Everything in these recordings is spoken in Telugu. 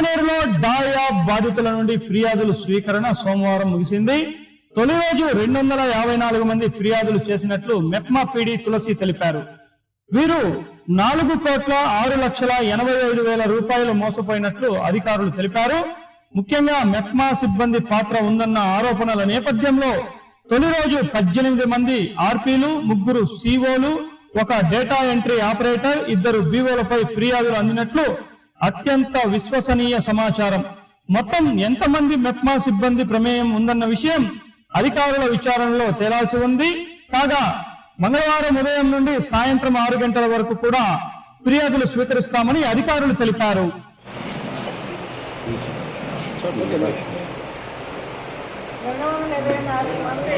మామనేరులో డాయా బాధితుల నుండి ఫిర్యాదులు స్వీకరణ సోమవారం ముగిసింది. తొలి రోజు రెండు వందల యాభై నాలుగు మంది ఫిర్యాదులు చేసినట్లు మెప్మా పీడి తులసి తెలిపారు. వీరు నాలుగు కోట్ల ఆరు లక్షల ఎనభై ఐదు వేల రూపాయలు మోసపోయినట్లు అధికారులు తెలిపారు. ముఖ్యంగా మెప్మా సిబ్బంది పాత్ర ఉందన్న ఆరోపణల నేపథ్యంలో తొలి రోజు పద్దెనిమిది మంది ఆర్పీలు ముగ్గురు సిఓలు ఒక డేటా ఎంట్రీ ఆపరేటర్ ఇద్దరు బీఓలపై ఫిర్యాదులు అందినట్లు అత్యంత విశ్వసనీయ సమాచారం. మొత్తం ఎంతమంది మెప్మా సిబ్బంది ప్రమేయం ఉందన్న విషయం అధికారుల విచారణలో తేలాల్సి ఉంది. కాగా మంగళవారం ఉదయం నుండి సాయంత్రం ఆరు గంటల వరకు కూడా ఫిర్యాదులు స్వీకరిస్తామని అధికారులు తెలిపారు. రెండు వందల ఇరవై నాలుగు మంది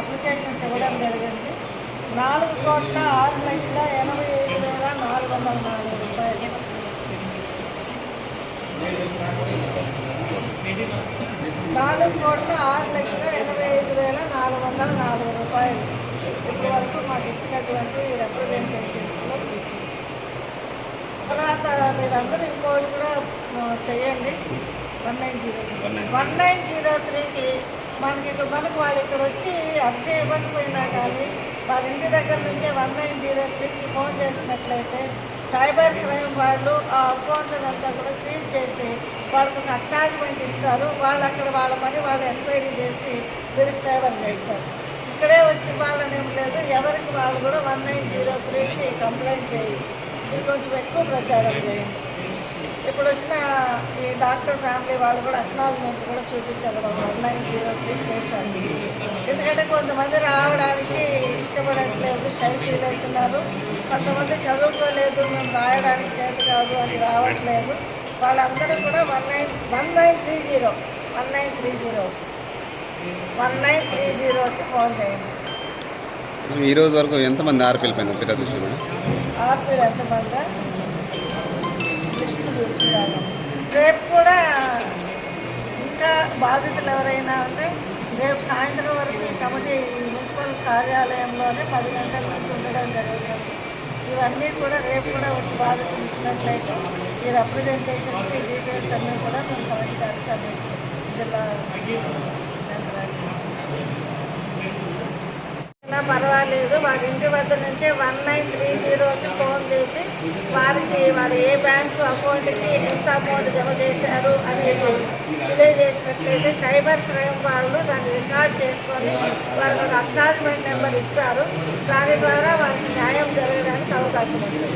అప్లికేషన్స్ ఇవ్వడం జరిగింది. నాలుగు కోట్ల ఆరు లక్షల ఎనభై ఐదు వేల నాలుగు వందల నాలుగు రూపాయలు నాలుగు కోట్ల ఆరు లక్షల ఎనభై ఐదు వేల నాలుగు వందల నాలుగు రూపాయలు. ఇప్పటి వరకు మాకు ఇచ్చినటువంటి రిప్రజెంటేటివ్స్లో ఇచ్చింది తర్వాత మీరందరూ ఇంకోటి కూడా చేయండి one nine zero one nine zero త్రీకి మనకి ఇక్కడ మనకు వాళ్ళు ఇక్కడ వచ్చి అర్జీ ఇవ్వకపోయినా కానీ వాళ్ళ ఇంటి దగ్గర నుంచే వన్ నైన్ జీరో త్రీకి ఫోన్ చేసినట్లయితే సైబర్ క్రైమ్ వాళ్ళు ఆ అకౌంట్లను అంతా కూడా సీజ్ చేసి వాళ్ళకి ఒక అక్నాలజ్మెంట్ ఇస్తారు. వాళ్ళు అక్కడ వాళ్ళ పని వాళ్ళు ఎంక్వైరీ చేసి వీరికి ఫేవర్ చేస్తారు. ఇక్కడే వచ్చి వాళ్ళని ఏం లేదు. ఎవరికి వాళ్ళు కూడా వన్ నైన్ జీరో త్రీకి కంప్లైంట్ చేయొచ్చు. ఇది కొంచెం ఎక్కువ ప్రచారం చేయండి. ఇప్పుడు వచ్చిన ఈ డాక్టర్ ఫ్యామిలీ వాళ్ళు కూడా అక్నాలజ్మెంట్ కూడా చూపించారు వాళ్ళు వన్ నైన్ జీరో త్రీ చేశారు. ఎందుకంటే కొంతమంది రావడానికి ఇష్టపడట్లేదు షై ఫీల్ అవుతున్నారు. కొంతమంది చదువుకోలేదు మేము రాయడానికి చేత కాదు అని రావట్లేదు. వాళ్ళందరూ కూడా one nine one nine three zero one nine three zero one nine three జీరోకి ఫోన్ చేయండి. ఈ రోజు వరకు ఎంతమంది ఆర్పీలు పైన ఆర్పీలు ఎంతమంది? రేపు కూడా ఇంకా బాధితులు ఎవరైనా ఉంటే రేపు సాయంత్రం వరకు ఈ కమిటీ మున్సిపల్ కార్యాలయంలోనే పది గంటల నుంచి ఉండడం జరుగుతుంది. ఇవన్నీ కూడా రేపు కూడా వచ్చి బాధితులు ఇచ్చినట్లయితే ఈ రిప్రజెంటేషన్స్ ఈ డీటెయిల్స్ అన్నీ కూడా మేము కమిటీ గారికి సబ్మిట్ చేస్తాం. జిల్లా పర్వాలేదు. వారి ఇంటి వద్ద నుంచే వన్ నైన్ త్రీ జీరోకి ఫోన్ చేసి వారికి వారి ఏ బ్యాంకు అకౌంట్కి ఎంత అమౌంట్ జమ చేశారు అనేది తెలియజేసినట్లయితే సైబర్ క్రైమ్ వాళ్ళు దాన్ని రికార్డ్ చేసుకొని వారికి ఒక అక్నాలజ్మెంట్ నెంబర్ ఇస్తారు. దాని ద్వారా వారికి న్యాయం జరగడానికి అవకాశం ఉంటుంది.